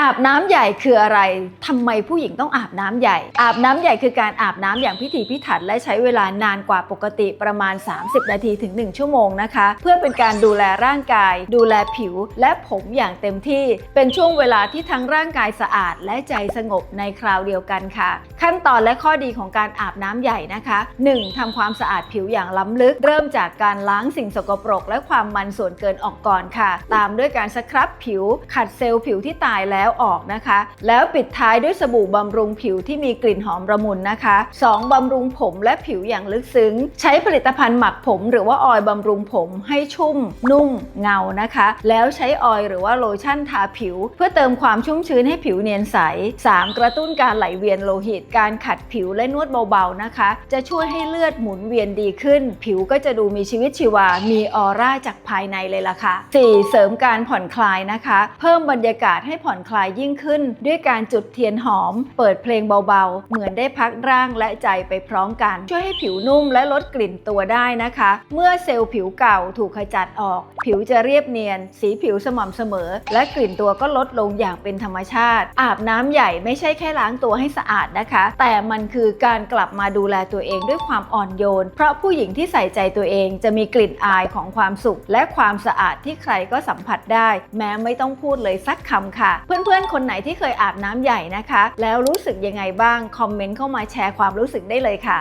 อาบน้ำใหญ่คืออะไรทำไมผู้หญิงต้องอาบน้ำใหญ่ อาบน้ำใหญ่คือการอาบน้ำอย่างพิถีพิถันและใช้เวลานานกว่าปกติประมาณ 30 นาทีถึง 1 ชั่วโมงนะคะ เพื่อเป็นการดูแลร่างกาย ดูแลผิวและผมอย่างเต็มที่ เป็นช่วงเวลาที่ทั้งร่างกายสะอาดและใจสงบในคราวเดียวกันค่ะ ขั้นตอนและข้อดีของการอาบน้ำใหญ่นะคะ 1. ทำความสะอาดผิวอย่างล้ำลึก เริ่มจากการล้างสิ่งสกปรก และความมันส่วนเกินออกก่อนค่ะ ตามด้วยการสครับผิว ขัดเซลล์ผิวที่ตายแล้วล้วออกนะคะ แล้วปิดท้ายด้วยสบู่บำรุงผิวที่มีกลิ่นหอมระมุนนะคะ 2. บำรุงผมและผิวอย่างลึกซึ้ง ใช้ผลิตภัณฑ์หมักผม หรือว่าออยล์บำรุงผมให้ชุ่ม นุ่ม เงานะคะ แล้วใช้ออยล์หรือว่าโลชั่นทาผิว เพื่อเติมความชุ่มชื้นให้ผิวเนียนใส 3. กระตุ้นการไหลเวียนโลหิต การขัดผิวและนวดเบาๆนะคะ จะช่วยให้เลือดหมุนเวียนดีขึ้น ผิวก็จะดูมีชีวิตชีวา มีออร่าจากภายในเลยล่ะค่ะ 4. เสริมการผ่อนคลายนะคะ เพิ่มบรรยากาศให้ผ่อนคลายยิ่งขึ้น ด้วยการจุดเทียนหอม เปิดเพลงเบาๆ เหมือนได้พักร่างและใจไปพร้อมกัน ช่วยให้ผิวนุ่มและลดกลิ่นตัวได้นะคะ เมื่อเซลล์ผิวเก่าถูกขจัดออก ผิวจะเรียบเนียน สีผิวสม่ำเสมอ และกลิ่นตัวก็ลดลงอย่างเป็นธรรมชาติ อาบน้ำใหญ่ไม่ใช่แค่ล้างตัวให้สะอาดนะคะ แต่มันคือการกลับมาดูแลตัวเองด้วยความอ่อนโยน เพราะผู้หญิงที่ใส่ใจตัวเองจะมีกลิ่นอายของความสุข และความสะอาดที่ใครก็สัมผัสได้ แม้ไม่ต้องพูดเลยสักคำค่ะเพื่อนๆ คนไหนที่เคยอาบน้ำใหญ่นะคะ แล้วรู้สึกยังไงบ้าง คอมเมนต์เข้ามาแชร์ความรู้สึกได้เลยค่ะ